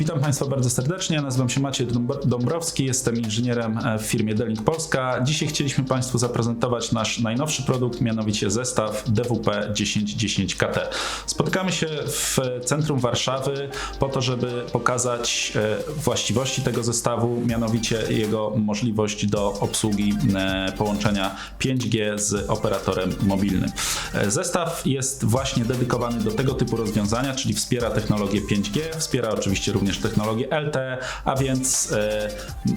Witam Państwa bardzo serdecznie. Nazywam się Maciej Dąb- Dąbrowski, jestem inżynierem e, w firmie Delink Polska. Dzisiaj chcieliśmy Państwu zaprezentować nasz najnowszy produkt, mianowicie zestaw DWP 1010KT. Spotykamy się w centrum Warszawy po to, żeby pokazać e, właściwości tego zestawu, mianowicie jego możliwość do obsługi e, połączenia 5G z operatorem mobilnym. Zestaw jest właśnie dedykowany do tego typu rozwiązania, czyli wspiera technologię 5G, wspiera oczywiście również technologię LTE, a więc e,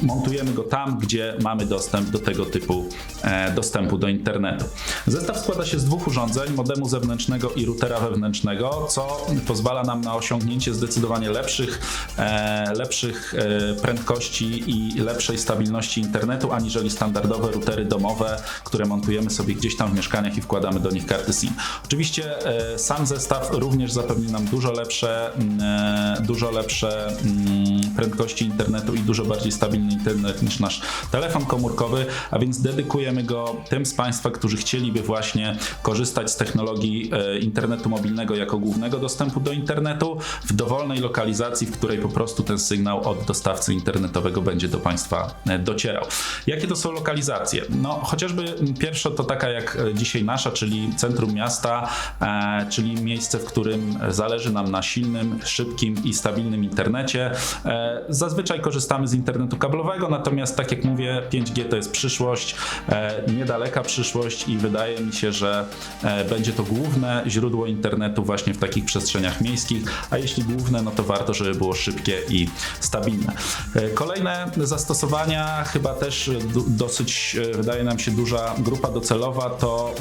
montujemy go tam, gdzie mamy dostęp do tego typu e, dostępu do internetu. Zestaw składa się z dwóch urządzeń, modemu zewnętrznego i routera wewnętrznego, co pozwala nam na osiągnięcie zdecydowanie lepszych, e, lepszych prędkości i lepszej stabilności internetu, aniżeli standardowe routery domowe, które montujemy sobie gdzieś tam w mieszkaniach i wkładamy do nich karty SIM. Oczywiście sam zestaw również zapewni nam dużo lepsze, dużo lepsze prędkości internetu i dużo bardziej stabilny internet niż nasz telefon komórkowy, a więc dedykujemy go tym z Państwa, którzy chcieliby właśnie korzystać z technologii e, internetu mobilnego jako głównego dostępu do internetu w dowolnej lokalizacji, w której po prostu ten sygnał od dostawcy internetowego będzie do Państwa e, docierał. Jakie to są lokalizacje? No chociażby pierwsza to taka jak e, dzisiaj nasza, czyli centrum miasta, czyli miejsce, w którym zależy nam na silnym, szybkim i stabilnym internecie. E, zazwyczaj korzystamy z internetu kablowego, natomiast tak jak mówię, 5G to jest przyszłość, e, niedaleka przyszłość i wydaje mi się, że e, będzie to główne źródło internetu właśnie w takich przestrzeniach miejskich, a jeśli główne, no to warto, żeby było szybkie i stabilne. Kolejne zastosowania, chyba też dosyć, wydaje nam się, duża grupa docelowa, to,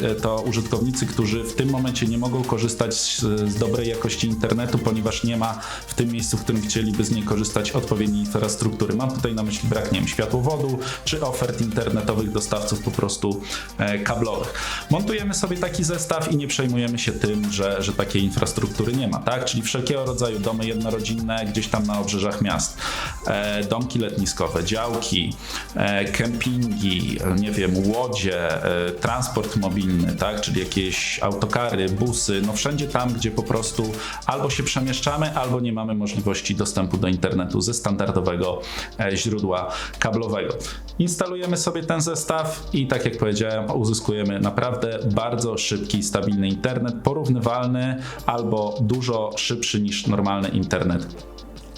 e, to użytkownicy, którzy w tym momencie nie mogą korzystać z, z dobrej jakości internetu, ponieważ nie ma w tym miejscu, w którym chcieliby z niej korzystać odpowiedniej infrastruktury. Mam tutaj na myśli brak, nie wiem, światłowodu, czy ofert internetowych dostawców po prostu e, kablowych. Montujemy sobie taki zestaw i nie przejmujemy się tym, że, że takiej infrastruktury nie ma, tak? Czyli wszelkiego rodzaju domy jednorodzinne gdzieś tam na obrzeżach miast, e, domki letniskowe, działki, e, kempingi, nie wiem, łodzie, transport mobilny, tak? Czyli jakieś autokary, busy, no wszędzie tam, gdzie po prostu albo się przemieszczamy, albo nie mamy możliwości dostępu do internetu ze standardowego e, źródła kablowego. Instalujemy sobie ten zestaw i tak jak powiedziałem, uzyskujemy naprawdę bardzo szybki stabilny internet, porównywalny albo dużo szybszy niż normalny internet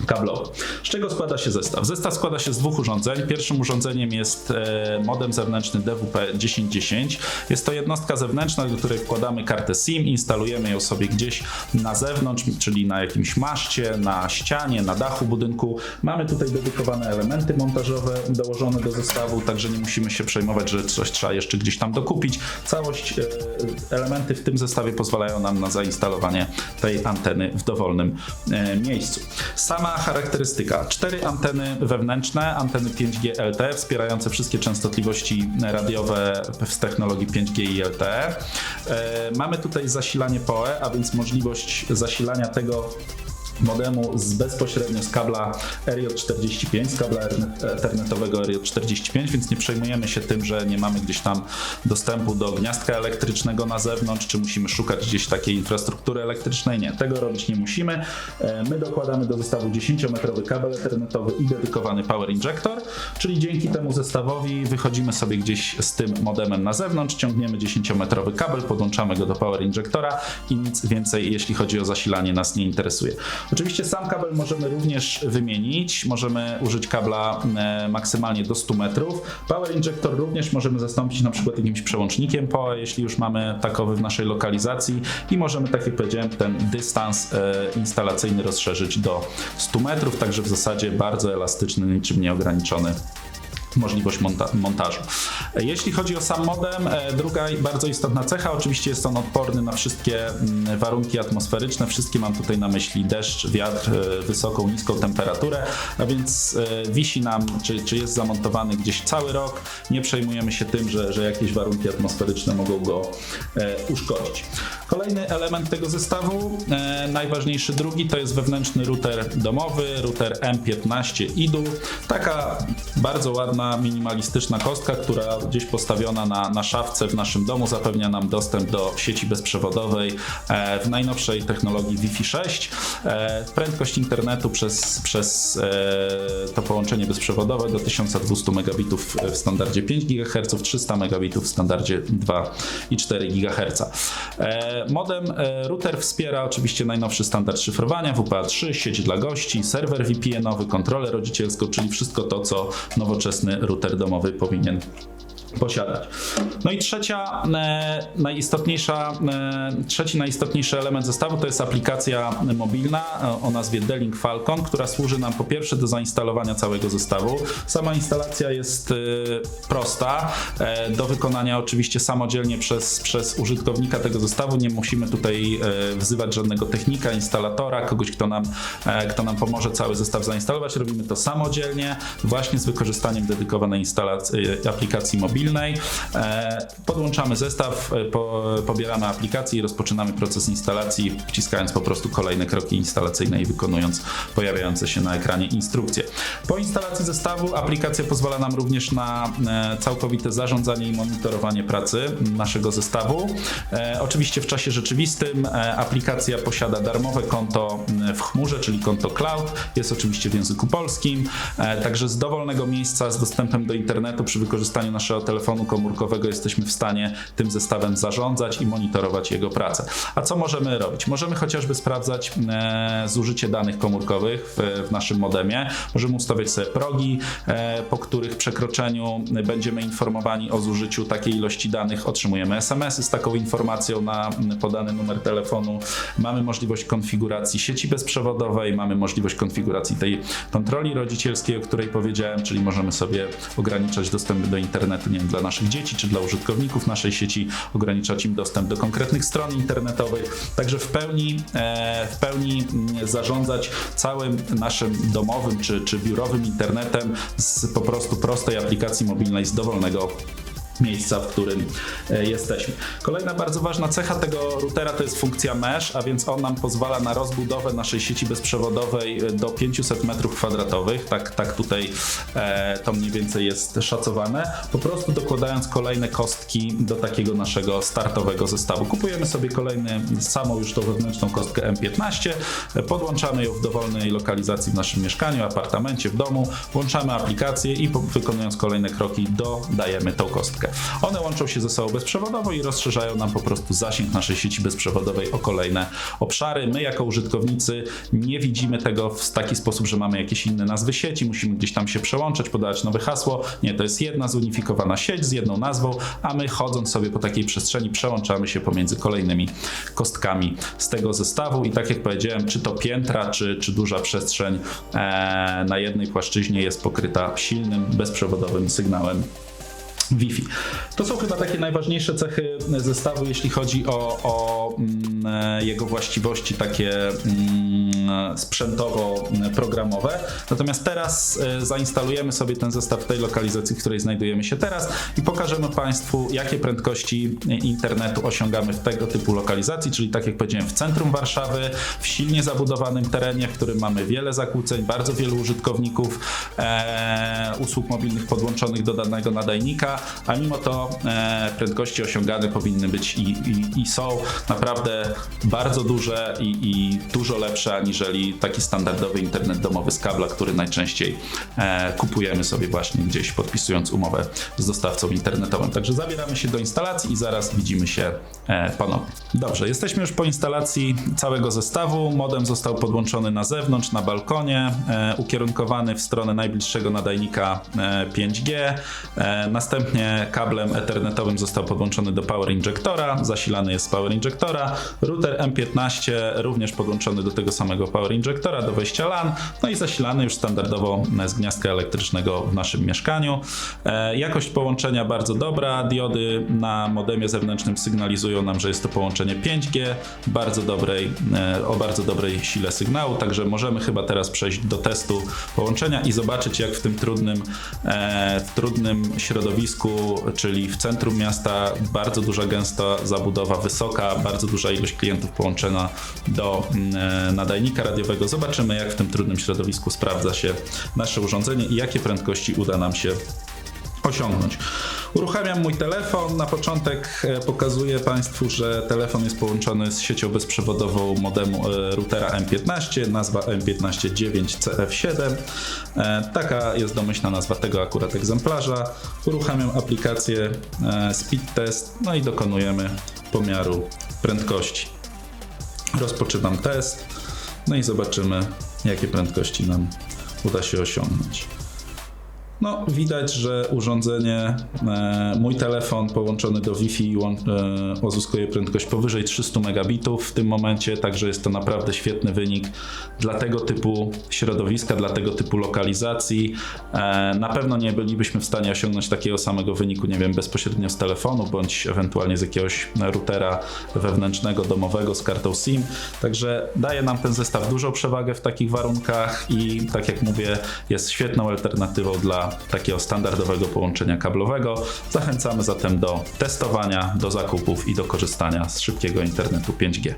kablowy. Z czego składa się zestaw? Zestaw składa się z dwóch urządzeń. Pierwszym urządzeniem jest e, modem zewnętrzny DWP-1010. Jest to jednostka zewnętrzna, do której wkładamy kartę SIM, instalujemy ją sobie gdzieś na zewnątrz, czyli na jakimś maszcie, na ścianie, na dachu budynku. Mamy tutaj dedykowane elementy montażowe dołożone do zestawu, także nie musimy się przejmować, że coś trzeba jeszcze gdzieś tam dokupić. Całość, e, elementy w tym zestawie pozwalają nam na zainstalowanie tej anteny w dowolnym e, miejscu. Sama charakterystyka. Cztery anteny wewnętrzne, anteny 5G LTE, wspierające wszystkie częstotliwości radiowe z technologii 5G i LTE. Mamy tutaj zasilanie PoE, a więc możliwość zasilania tego modemu z bezpośrednio z kabla RJ45, z kabla ethernetowego RJ45, więc nie przejmujemy się tym, że nie mamy gdzieś tam dostępu do gniazdka elektrycznego na zewnątrz, czy musimy szukać gdzieś takiej infrastruktury elektrycznej. Nie, tego robić nie musimy. E, My dokładamy do zestawu 10-metrowy kabel ethernetowy i dedykowany power injector, czyli dzięki temu zestawowi wychodzimy sobie gdzieś z tym modemem na zewnątrz, ciągniemy 10-metrowy kabel, podłączamy go do power injectora i nic więcej, jeśli chodzi o zasilanie, nas nie interesuje. Oczywiście sam kabel możemy również wymienić, możemy użyć kabla e, maksymalnie do 100 metrów. Power injector również możemy zastąpić na przykład jakimś przełącznikiem PoE, jeśli już mamy takowy w naszej lokalizacji. I możemy, tak jak powiedziałem, ten dystans e, instalacyjny rozszerzyć do 100 metrów, także w zasadzie bardzo elastyczny, niczym nieograniczony możliwość monta- montażu. Jeśli chodzi o sam modem, e, druga bardzo istotna cecha, oczywiście jest on odporny na wszystkie mm, warunki atmosferyczne. Wszystkie mam tutaj na myśli deszcz, wiatr, e, wysoką, niską temperaturę, a więc e, wisi nam, czy, czy jest zamontowany gdzieś cały rok. Nie przejmujemy się tym, że, że jakieś warunki atmosferyczne mogą go uszkodzić. Kolejny element tego zestawu, najważniejszy drugi, to jest wewnętrzny router domowy, router M15 IDU. Taka bardzo ładna, minimalistyczna kostka, która gdzieś postawiona na, na szafce w naszym domu zapewnia nam dostęp do sieci bezprzewodowej e, w najnowszej technologii Wi-Fi 6. E, prędkość internetu przez, przez e, to połączenie bezprzewodowe do 1200 megabitów w standardzie 5 GHz, 300 megabitów w standardzie 2,4 GHz. Modem router wspiera oczywiście najnowszy standard szyfrowania WPA3, sieć dla gości, serwer VPN-owy, kontrolę rodzicielską, czyli wszystko to, co nowoczesny router domowy powinien posiadać. No i trzecia, e, najistotniejsza, e, trzeci najistotniejszy element zestawu to jest aplikacja mobilna e, o nazwie D-Link Falcon, która służy nam po pierwsze do zainstalowania całego zestawu. Sama instalacja jest e, prosta, e, do wykonania oczywiście samodzielnie przez, przez użytkownika tego zestawu. Nie musimy tutaj e, wzywać żadnego technika, instalatora, kogoś, kto nam, e, kto nam pomoże cały zestaw zainstalować. Robimy to samodzielnie, właśnie z wykorzystaniem dedykowanej instalacji, aplikacji mobilnej. E, Podłączamy zestaw, e, po, pobieramy aplikację i rozpoczynamy proces instalacji, wciskając po prostu kolejne kroki instalacyjne i wykonując pojawiające się na ekranie instrukcje. Po instalacji zestawu aplikacja pozwala nam również na e, całkowite zarządzanie i monitorowanie pracy naszego zestawu. Oczywiście w czasie rzeczywistym aplikacja posiada darmowe konto w chmurze, czyli konto cloud. Jest oczywiście w języku polskim, także z dowolnego miejsca z dostępem do internetu przy wykorzystaniu naszego telefonu komórkowego jesteśmy w stanie tym zestawem zarządzać i monitorować jego pracę. A co możemy robić? Możemy chociażby sprawdzać e, zużycie danych komórkowych w, naszym modemie. Możemy ustawiać sobie progi, e, po których przekroczeniu będziemy informowani o zużyciu takiej ilości danych. Otrzymujemy SMS-y z taką informacją na podany numer telefonu. Mamy możliwość konfiguracji sieci bezprzewodowej, mamy możliwość konfiguracji tej kontroli rodzicielskiej, o której powiedziałem, czyli możemy sobie ograniczać dostęp do internetu nie wiem, dla naszych dzieci czy dla użytkowników naszej sieci, ograniczać im dostęp do konkretnych stron internetowych. Także w pełni, e, w pełni mm, zarządzać całym naszym domowym czy, czy biurowym internetem z po prostu prostej aplikacji mobilnej z dowolnego miejsca, w którym e, jesteśmy. Kolejna bardzo ważna cecha tego routera to jest funkcja mesh, a więc on nam pozwala na rozbudowę naszej sieci bezprzewodowej e, do 500 m2. Tak, tak tutaj e, to mniej więcej jest szacowane. Po prostu dokładając kolejne kostki do takiego naszego startowego zestawu. Kupujemy sobie kolejny, samą już tą wewnętrzną kostkę M15, e, podłączamy ją w dowolnej lokalizacji w naszym mieszkaniu, apartamencie, w domu, włączamy aplikację i po, wykonując kolejne kroki dodajemy tą kostkę. One łączą się ze sobą bezprzewodowo i rozszerzają nam po prostu zasięg naszej sieci bezprzewodowej o kolejne obszary. My jako użytkownicy nie widzimy tego w taki sposób, że mamy jakieś inne nazwy sieci, musimy gdzieś tam się przełączać, podawać nowe hasło. Nie, to jest jedna zunifikowana sieć z jedną nazwą, a my chodząc sobie po takiej przestrzeni przełączamy się pomiędzy kolejnymi kostkami z tego zestawu i tak jak powiedziałem, czy to piętra, czy, czy duża przestrzeń e, na jednej płaszczyźnie jest pokryta silnym, bezprzewodowym sygnałem Wi-Fi. To są chyba takie najważniejsze cechy zestawu, jeśli chodzi o, o mm, e, jego właściwości takie mm, sprzętowo-programowe. Natomiast teraz e, zainstalujemy sobie ten zestaw w tej lokalizacji, w której znajdujemy się teraz i pokażemy Państwu, jakie prędkości internetu osiągamy w tego typu lokalizacji, czyli tak jak powiedziałem, w centrum Warszawy, w silnie zabudowanym terenie, w którym mamy wiele zakłóceń, bardzo wielu użytkowników e, usług mobilnych podłączonych do danego nadajnika, a mimo to e, prędkości osiągane powinny być i, i, i są naprawdę bardzo duże i, i dużo lepsze aniżeli taki standardowy internet domowy z kabla, który najczęściej e, kupujemy sobie właśnie gdzieś podpisując umowę z dostawcą internetowym. Także zabieramy się do instalacji i zaraz widzimy się e, ponownie. Dobrze, jesteśmy już po instalacji całego zestawu. Modem został podłączony na zewnątrz, na balkonie, e, ukierunkowany w stronę najbliższego nadajnika e, 5G. E, następnie kablem ethernetowym został podłączony do power injectora, zasilany jest z power Router M15 również podłączony do tego samego power injectora, do wejścia LAN, no i zasilany już standardowo z gniazdka elektrycznego w naszym mieszkaniu. E, jakość połączenia bardzo dobra. Diody na modemie zewnętrznym sygnalizują nam, że jest to połączenie 5G bardzo dobrej, e, o bardzo dobrej sile sygnału, także możemy chyba teraz przejść do testu połączenia i zobaczyć, jak w tym trudnym, e, w trudnym środowisku, czyli w centrum miasta, bardzo duża, gęsta zabudowa, wysoka, bardzo duża ilość klientów połączona do mm, e, nadajnika radiowego. Zobaczymy, jak w tym trudnym środowisku sprawdza się nasze urządzenie i jakie prędkości uda nam się osiągnąć. Uruchamiam mój telefon. Na początek e, pokazuję Państwu, że telefon jest połączony z siecią bezprzewodową modemu e, routera M15, nazwa M15-9CF7. E, Taka jest domyślna nazwa tego akurat egzemplarza. Uruchamiam aplikację Speed Test, no i dokonujemy pomiaru prędkości. Rozpoczynam test, no i zobaczymy, jakie prędkości nam uda się osiągnąć. No, widać, że urządzenie, e, mój telefon połączony do Wi-Fi e, uzyskuje prędkość powyżej 300 megabitów w tym momencie, także jest to naprawdę świetny wynik dla tego typu środowiska, dla tego typu lokalizacji. E, na pewno nie bylibyśmy w stanie osiągnąć takiego samego wyniku, nie wiem, bezpośrednio z telefonu, bądź ewentualnie z jakiegoś routera wewnętrznego, domowego z kartą SIM. Także daje nam ten zestaw dużą przewagę w takich warunkach i tak jak mówię, jest świetną alternatywą dla takiego standardowego połączenia kablowego. Zachęcamy zatem do testowania, do zakupów i do korzystania z szybkiego internetu 5G.